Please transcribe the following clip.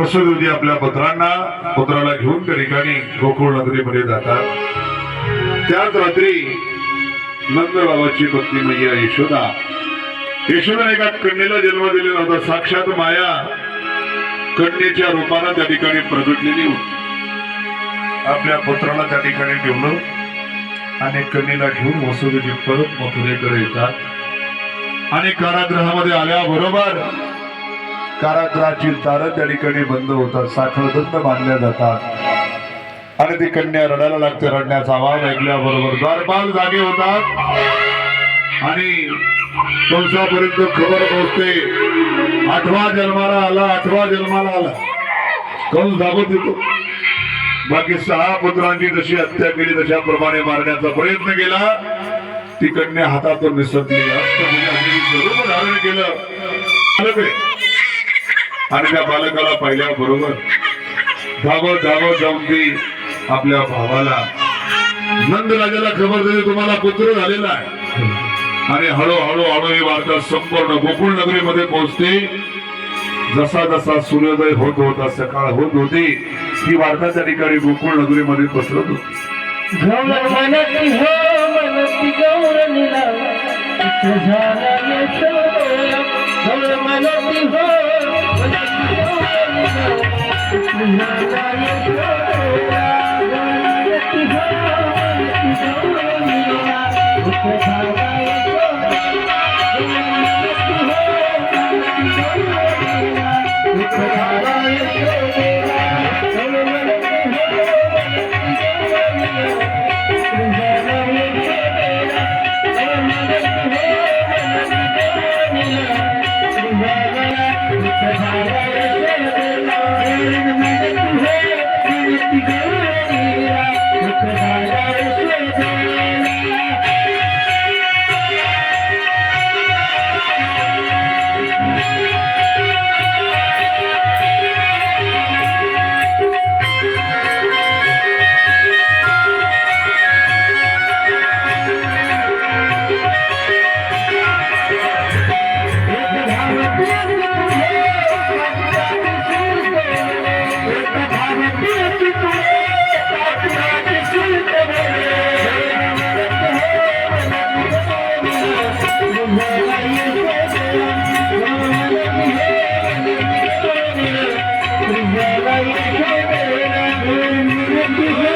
हरी आपल्या पुत्रांना पुत्राला घेऊन त्या ठिकाणी गोकुळ नगरीमध्ये जातात. त्याच रात्री नंदबाबाची पत्नी मैया यशोदा यशोदा एका कन्येला जन्म दिलेला होता. साक्षात माया कन्येच्या रूपानं त्या ठिकाणी प्रगटलेली होती. आपल्या पुत्राला त्या ठिकाणी ठेवलं आणि कन्येला घेऊन वसुदेवजी परत मथुरेकडे येतात. आणि कारागृहामध्ये आल्याबरोबर कारागृहाची दारं त्या ठिकाणी बंद होतात साखळबंद बांधल्या जातात. आणि ती कन्या रडायला लागते रडण्याचा आवाज ऐकल्याबरोबर द्वारपाल जागे होतात. आणि कंसापर्यंत खबर पोहोचते. आठवा जन्माला आला आठवा जन्माला आला. कंस दाबत येतो. बाकी सहा पुत्रांची जशी हत्या केली तशाप्रमाणे मारण्याचा प्रयत्न केला. ती कन्या हातातून निसटली. अष्टभुजादेवी धारण केलं. आहे. आणि त्या बालकाला पाहिल्या बरोबर धावत धावत जाऊन ती आपल्या भावाला नंदराजाला खबर देते तुम्हाला पुत्र झालेला आहे. आणि हळूहळू हळू ही वार्ता संपूर्ण गोकुळ नगरीमध्ये पोहोचते. जसा जसा सूर्योदय होत होता सकाळ होत होती ही वार्ता त्या ठिकाणी गोकुळ नगरीमध्ये पसरत होती. Sunday. Thank you.